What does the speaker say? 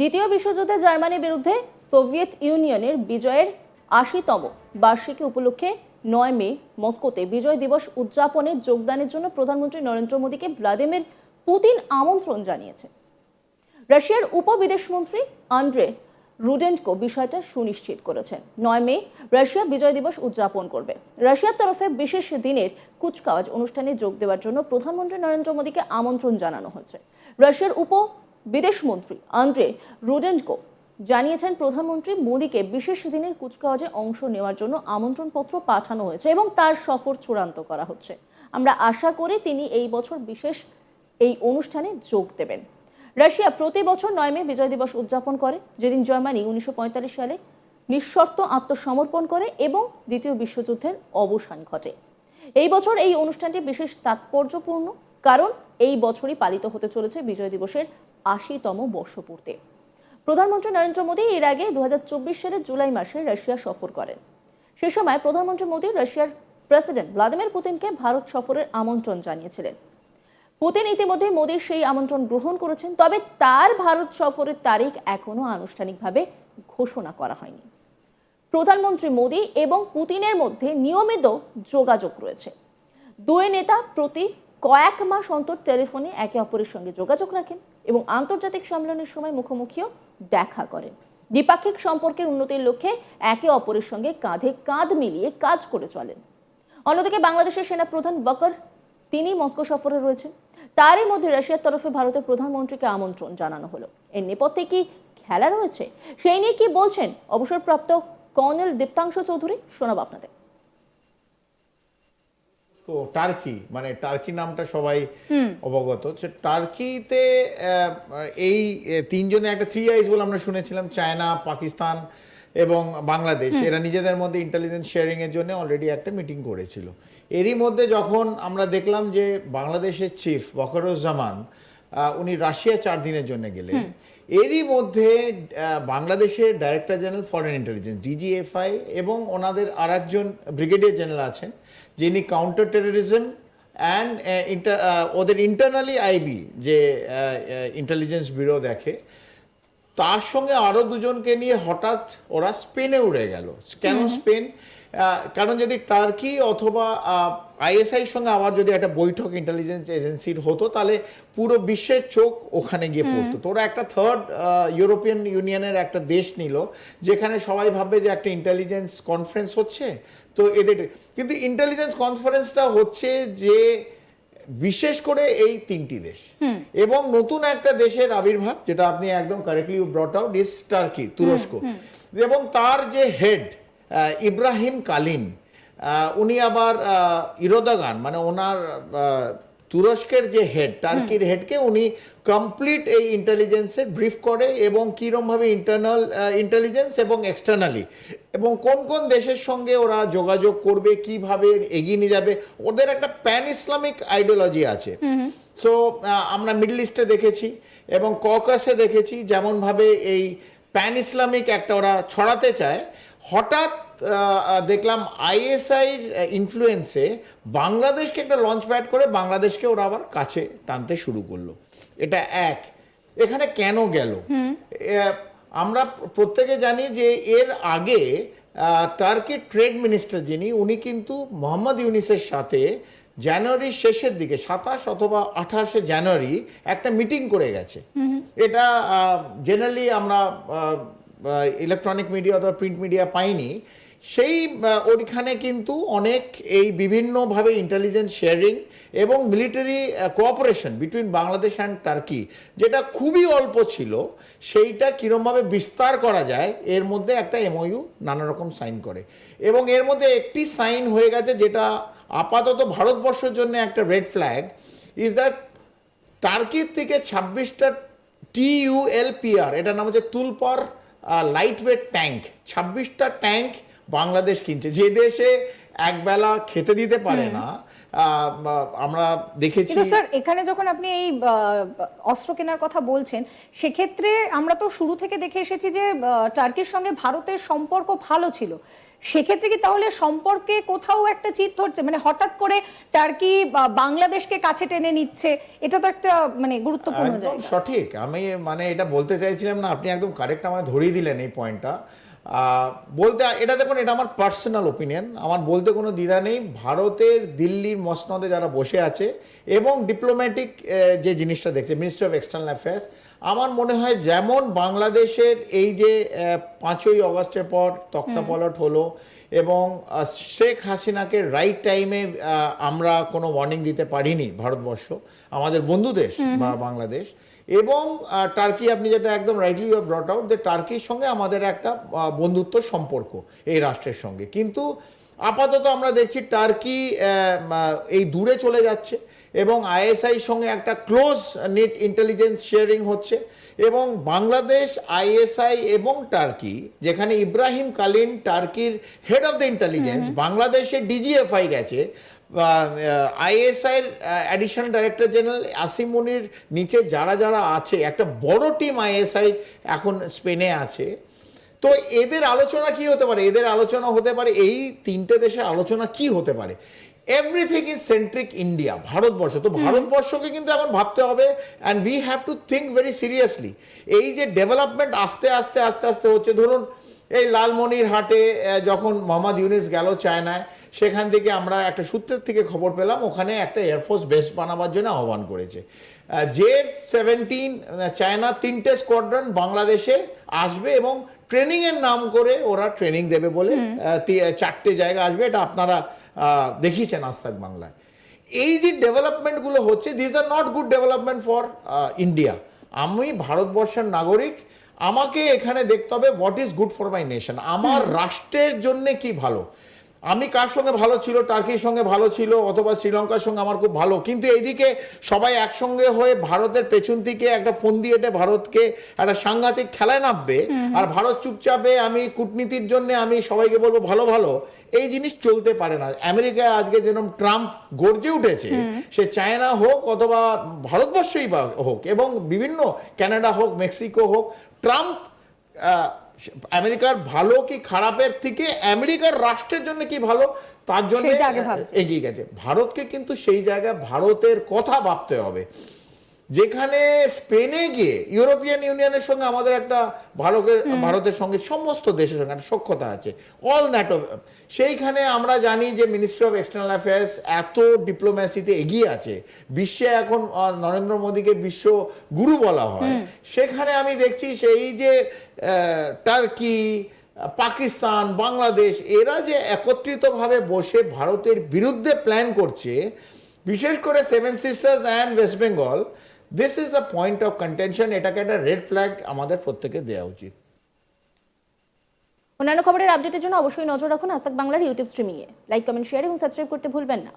দ্বিতীয় বিশ্বযুদ্ধে জার্মানির বিরুদ্ধে সোভিয়েত ইউনিয়নের বিজয়ের আশিতম বার্ষিকী উপলক্ষে নয় মে মস্কোতে বিজয় দিবস উদযাপনে যোগদানের জন্য প্রধানমন্ত্রী নরেন্দ্র মোদীকে ভ্লাদিমির পুতিন আমন্ত্রণ জানিয়েছে। রাশিয়ার উপবিদেশমন্ত্রী আন্দ্রে রুডেন্টকো বিষয়টা সুনিশ্চিত করেছেন। নয় মে রাশিয়া বিজয় দিবস উদযাপন করবে। রাশিয়ার তরফে বিশেষ দিনের কুচকাওয়াজ অনুষ্ঠানে যোগ দেওয়ার জন্য প্রধানমন্ত্রী নরেন্দ্র মোদীকে আমন্ত্রণ জানানো হয়েছে। রাশিয়ার উপ বিদেশমন্ত্রী আন্দ্রে রুডেন্টকো জানিয়েছেন, প্রধানমন্ত্রী মোদীকে বিশেষ দিনের কুচকাওয়াজে অংশ নেওয়ার জন্য আমন্ত্রণপত্র পাঠানো হয়েছে এবং তার সফর চূড়ান্ত করা হচ্ছে। আমরা আশা করি তিনি এই বছর বিশেষ এই অনুষ্ঠানে যোগ দেবেন। রাশিয়া প্রতি বছর নয় মে বিজয় দিবস উদযাপন করে, যেদিন জার্মানি উনিশশো পঁয়তাল্লিশ সালে নিঃশর্ত আত্মসমর্পণ করে এবং দ্বিতীয় বিশ্বযুদ্ধের অবসান ঘটে। এই বছর এই অনুষ্ঠানটি বিশেষ তাৎপর্যপূর্ণ, কারণ এই বছরই পালিত হতে চলেছে বিজয় দিবসের আশিতম বর্ষপূর্তি। প্রধানমন্ত্রী নরেন্দ্র মোদী এর আগে দু সালের জুলাই মাসে রাশিয়া সফর করেন। সে সময় প্রধানমন্ত্রী মোদী রাশিয়ার প্রেসিডেন্ট ভ্লাদিমির পুতিনকে ভারত সফরের আমন্ত্রণ জানিয়েছিলেন। পুতিন ইতিমধ্যে মোদীর সেই আমন্ত্রণ গ্রহণ করেছেন, তবে তার ভারত সফরের তারিখ এখনও আনুষ্ঠানিকভাবে ঘোষণা করা হয়নি। প্রধানমন্ত্রী মোদী এবং পুতিনের মধ্যে নিয়মিত যোগাযোগ রয়েছে। দুই নেতা প্রতি কয়েক মাস অন্তর টেলিফোনে একে অপরের সঙ্গে যোগাযোগ রাখেন। এবং আন্তর্জাতিক সম্মেলনের সময় মুখোমুখিও দেখা করেন। দ্বিপাক্ষিক সম্পর্কের উন্নতির লক্ষ্যে একে অপরের সঙ্গে কাঁধে কাঁধ মিলিয়ে কাজ করে চলেন। অন্যদিকে বাংলাদেশের সেনা প্রধান বকর, তিনি মস্কো সফরে রয়েছেন। তারই মধ্যে রাশিয়ার তরফে ভারতের প্রধানমন্ত্রীকে আমন্ত্রণ জানানো হলো। এর নেপথ্যে কি খেলা রয়েছে? সেই নিয়ে কি বলছেন অবসরপ্রাপ্ত কর্নেল দীপ্তাংশ চৌধুরী? শোনাব আপনাদের। তো টার্কি মানে টার্কি নামটা সবাই অবগত। সে টার্কিতে এই তিনজনে একটা থ্রি আইস বলে আমরা শুনেছিলাম চায়না পাকিস্তান এবং বাংলাদেশ। এরা নিজেদের মধ্যে ইন্টেলিজেন্স শেয়ারিং এর জন্য অলরেডি একটা মিটিং করেছিল। এরই মধ্যে যখন আমরা দেখলাম যে বাংলাদেশের চিফ বকরুজ্জামান উনি রাশিয়া চার দিনের জন্য গেলেন। এরই মধ্যে বাংলাদেশের director general foreign intelligence DGFI এবং ওনাদের আর একজন ব্রিগেডিয়ার জেনারেল আছেন, যিনি কাউন্টার টেরোরিজম অ্যান্ড ওদের ইন্টারনালি আইবি যে ইন্টেলিজেন্স ব্যুরো দেখে। তার সঙ্গে আরও দুজনকে নিয়ে হঠাৎ ওরা স্পেনে উড়ে গেল। কেন স্পেন কারণ যদি টার্কি অথবা আইএসআইর সঙ্গে আবার যদি একটা বৈঠক ইন্টেলিজেন্স এজেন্সির হতো তাহলে পুরো বিশ্বের চোখ ওখানে গিয়ে পড়তো। তো ওরা একটা থার্ড ইউরোপিয়ান ইউনিয়নের একটা দেশ নিল যেখানে সবাই ভাববে যে একটা ইন্টেলিজেন্স কনফারেন্স হচ্ছে। তো এদের কিন্তু ইন্টেলিজেন্স কনফারেন্সটা হচ্ছে যে বিশেষ করে এই তিনটি দেশ। এবং নতুন একটা দেশের আবির্ভাব যেটা আপনি একদম correctly brought out is Turkey তুরস্ক। এবং তার যে হেড ইব্রাহিম কালিম উনি আবার ইরোদাগান মানে ওনার তুরস্কের যে হেড টার্কির হেডকে উনি কমপ্লিট এই ইন্টেলিজেন্সের ব্রিফ করে এবং কীরমভাবে ইন্টারনাল ইন্টেলিজেন্স এবং এক্সটার্নালি এবং কোন কোন দেশের সঙ্গে ওরা যোগাযোগ করবে কীভাবে এগিয়ে নিয়ে যাবে ওদের একটা প্যান ইসলামিক আইডিওলজি আছে। সো আমরা মিডল ইস্টে দেখেছি এবং ককাসে দেখেছি যেমনভাবে এই প্যান ইসলামিক একটা ওরা ছড়াতে চায় হঠাৎ দেখলাম আইএসআইর ইনফ্লুয়েন্সে বাংলাদেশকে একটা লঞ্চ প্যাড করে বাংলাদেশকে ওরা আবার কাছে টানতে শুরু করল। এটা এক। এখানে কেন গেল? আমরা প্রত্যেকে জানি যে এর আগে টার্কির ট্রেড মিনিস্টার যিনি উনি কিন্তু মোহাম্মদ ইউনিসের সাথে জানুয়ারির শেষের দিকে সাতাশ অথবা আঠাশে জানুয়ারি একটা মিটিং করে গেছে। এটা জেনারেলি আমরা ইলেকট্রনিক মিডিয়া অথবা প্রিন্ট মিডিয়া পাইনি, সেই ওইখানে কিন্তু অনেক এই বিভিন্নভাবে ইন্টেলিজেন্স শেয়ারিং এবং military cooperation between Bangladesh and Turkey যেটা খুবই অল্প ছিল, সেইটা কীরমভাবে বিস্তার করা যায়, এর মধ্যে একটা এমওইউ নানা রকম সাইন করে। এবং এর মধ্যে একটি সাইন হয়ে গেছে যেটা আপাতত ভারতবর্ষের জন্য একটা রেড ফ্ল্যাগ ইজ দ্যাট টার্কির থেকে ছাব্বিশটা টিইউএলপিআর এটার নাম হচ্ছে তুলপর লাইট ওয়েট ট্যাঙ্ক ছাব্বিশটা ট্যাঙ্ক বাংলাদেশ কিনছে। যে দেশে একবেলা খেতে দিতে পারে না আমরা দেখেছি স্যার এখানে যখন আপনি এই অস্ত্র কেনার কথা বলছেন সেক্ষেত্রে আমরা তো শুরু থেকে দেখে এসেছি যে টার্কির সঙ্গে ভারতের সম্পর্ক ভালো ছিল। সেক্ষেত্রে কি তাহলে সম্পর্কে কোথাও একটা চিত ধরছে? মানে হঠাৎ করে টার্কি বাংলাদেশকে কাছে টেনে নিচ্ছে এটা তো একটা মানে গুরুত্বপূর্ণ জায়গা। সঠিক। আমি মানে এটা বলতে চাইছিলাম না আপনি একদম কারেক্ট আমায় ধরিয়ে দিলেন এই পয়েন্টটা বলতে এটা দেখুন এটা আমার পার্সোনাল ওপিনিয়ন আমার বলতে কোনো দ্বিধা নেই। ভারতের দিল্লির মসনদে যারা বসে আছে এবং ডিপ্লোম্যাটিক যে জিনিসটা দেখছে মিনিস্ট্রি অফ এক্সটার্নাল অ্যাফেয়ার্স আমার মনে হয় যেমন বাংলাদেশের এই যে পাঁচই অগস্টের পর তক্তাপলট হলো এবং শেখ হাসিনাকে রাইট টাইমে আমরা কোনো ওয়ার্নিং দিতে পারিনি ভারতবর্ষ আমাদের বন্ধু দেশ বা বাংলাদেশ। এবং টার্কি আপনি যেটা একদম রাইটলি ব্রট আউট যে টার্কির সঙ্গে আমাদের একটা বন্ধুত্ব সম্পর্ক এই রাষ্ট্রের সঙ্গে। কিন্তু আপাতত আমরা দেখছি টার্কি এই দূরে চলে যাচ্ছে এবং আইএসআই সঙ্গে একটা ক্লোজ নেট ইন্টেলিজেন্স শেয়ারিং হচ্ছে এবং বাংলাদেশ আইএসআই এবং টার্কি যেখানে ইব্রাহিম কালিন টার্কির হেড অফ দ্য ইন্টেলিজেন্স বাংলাদেশে ডিজিএফআই গেছে আইএসআইয়ের additional director general Asim Munir নিচে যারা যারা আছে একটা বড় টিম আইএসআই এখন স্পেনে আছে। তো এদের আলোচনা কি হতে পারে? এদের আলোচনা হতে পারে এই তিনটে দেশের আলোচনা কি হতে পারে? Everything is centric India Bharatvarsha. তো ভারতবর্ষকে কিন্তু এখন ভাবতে হবে and we have to think very seriously এই যে ডেভেলপমেন্ট আস্তে আস্তে আস্তে আস্তে হচ্ছে ধরুন এই লালমনির হাটে যখন মোহাম্মদ ইউনিস গেল চায়নায় সেখান থেকে আমরা একটা সূত্রের থেকে খবর পেলাম ওখানে একটা এয়ারফোর্স বেস বানাবার জন্য আহ্বান করেছে। জে সেভেন্টিন চায়না তিনটে স্কোয়াড্রন বাংলাদেশে আসবে এবং ট্রেনিং এর নাম করে ওরা ট্রেনিং দেবে বলে চারটে জায়গা আসবে। এটা আপনারা আহ, দেখিয়েছেন আস্তাক বাংলায়। এই যে ডেভেলপমেন্টগুলো হচ্ছে this are not good development for India আমি ভারতবর্ষের নাগরিক আমাকে এখানে দেখতে হবে what is good for my nation আমার রাষ্ট্রের জন্য কি ভালো? আমি কার সঙ্গে ভালো ছিল টার্কির সঙ্গে ভালো ছিল অথবা শ্রীলঙ্কার সঙ্গে আমার খুব ভালো। কিন্তু এইদিকে সবাই একসঙ্গে হয়ে ভারতের পেছন থেকে একটা ফোন দিয়ে ভারতকে একটা সাংঘাতিক খেলায় নামবে। আর ভারত চুপচাপে আমি কূটনীতির জন্য আমি সবাইকে বলব ভালো ভালো। এই জিনিস চলতে পারে না। আমেরিকায় আজকে যেরকম ট্রাম্প গর্জে উঠেছে সে চায়না হোক অথবা ভারতবর্ষই হোক এবং বিভিন্ন ক্যানাডা হোক মেক্সিকো হোক ট্রাম্প আহ, আমেরিকার ভালো কি খারাপের থেকে আমেরিকার রাষ্ট্রের জন্য কি ভালো? তার জন্য এগিয়ে গেছে। ভারতকে কিন্তু সেই জায়গায় ভারতের কথা ভাবতে হবে। যেখানে স্পেনে গিয়ে ইউরোপিয়ান ইউনিয়নের সঙ্গে আমাদের একটা ভালো ভারতের সঙ্গে সমস্ত দেশের সঙ্গে একটা সক্ষতা আছে। অল ন্যাটো সেইখানে আমরা জানি যে মিনিস্ট্রি অফ এক্সটার্নাল অ্যাফেয়ার্স এত ডিপ্লোম্যাসিতে এগিয়ে আছে। বিশ্বে এখন নরেন্দ্র মোদীকে বিশ্ব গুরু বলা হয়। সেখানে আমি দেখছি সেই যে টার্কি পাকিস্তান বাংলাদেশ এরা যে একত্রিতভাবে বসে ভারতের বিরুদ্ধে প্ল্যান করছে বিশেষ করে seven sisters and west Bengal this is a point of contention এটাকে একটা রেড ফ্ল্যাগ আমাদের প্রত্যেকে দেওয়া উচিত। অন্যান্য খবরের আপডেটের জন্য অবশ্যই নজর রাখুন আজ বাংলার ইউটিউব স্ট্রিমিংয়ে লাইক কমেন্ট শেয়ার এবং সাবস্ক্রাইব করতে ভুলবেন না।